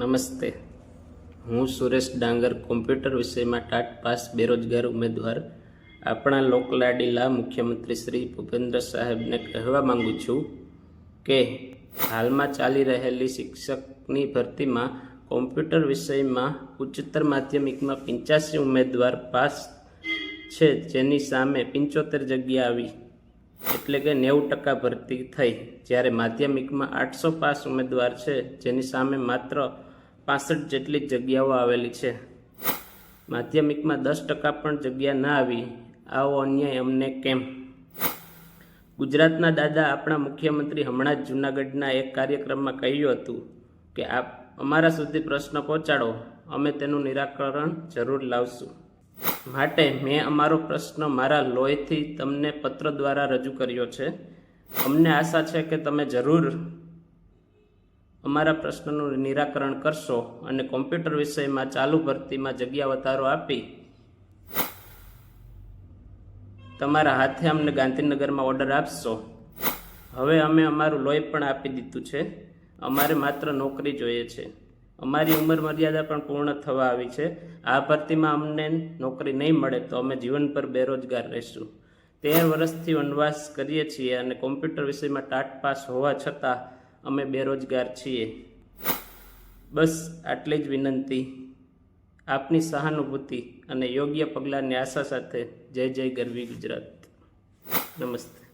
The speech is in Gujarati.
નમસ્તે. હું સુરેશ ડાંગર, કોમ્પ્યુટર વિષયમાં ટાટ પાસ બેરોજગાર ઉમેદવાર. આપણા લોકલાડીલા મુખ્યમંત્રી શ્રી ભૂપેન્દ્ર સાહેબને કહેવા માંગુ છું કે હાલમાં ચાલી રહેલી શિક્ષકની ભરતીમાં કોમ્પ્યુટર વિષયમાં ઉચ્ચતર માધ્યમિકમાં પંચ્યાસી ઉમેદવાર પાસ છે, જેની સામે પંચોતેર જગ્યા આવી, એટલે કે નેવું ટકા ભરતી થઈ, જ્યારે માધ્યમિકમાં આઠસો પાસ ઉમેદવાર છે, જેની સામે માત્ર પાસઠ જેટલી જગ્યાઓ આવેલી છે. માધ્યમિકમાં દસ ટકા પણ જગ્યા ના આવી. આવો અન્યાય અમને કેમ? ગુજરાતના દાદા આપણા મુખ્યમંત્રી હમણાં જ જૂનાગઢના એક કાર્યક્રમમાં કહ્યું હતું કે, આપ અમારા સુધી પ્રશ્ન પહોંચાડો. અમે તેનું નિરાકરણ જરૂર લાવશું. માટે મેં અમારો પ્રશ્ન મારા લોહીથી તમને પત્ર દ્વારા રજૂ કર્યો છે. અમને આશા છે કે તમે જરૂર અમારા પ્રશ્નનું નિરાકરણ કરશો અને કોમ્પ્યુટર વિષયમાં ચાલુ ભરતીમાં જગ્યા વધારો આપી તમારા હાથે અમને ગાંધીનગરમાં ઓર્ડર આપશો. હવે અમે અમારું લોહી પણ આપી દીધું છે. અમારે માત્ર નોકરી જોઈએ છે. અમારી ઉંમર મર્યાદા પણ પૂર્ણ થવા આવી છે. આ ભરતીમાં અમને નોકરી નહીં મળે તો અમે જીવન પર બેરોજગાર રહીશું. તેર વર્ષથી વનવાસ કરીએ છીએ અને કોમ્પ્યુટર વિષયમાં ટાટ પાસ હોવા છતાં અમે બેરોજગાર છીએ. બસ આટલી જ વિનંતી. આપની સહાનુભૂતિ અને યોગ્ય પગલાંની આશા સાથે જય જય ગરવી ગુજરાત. નમસ્તે.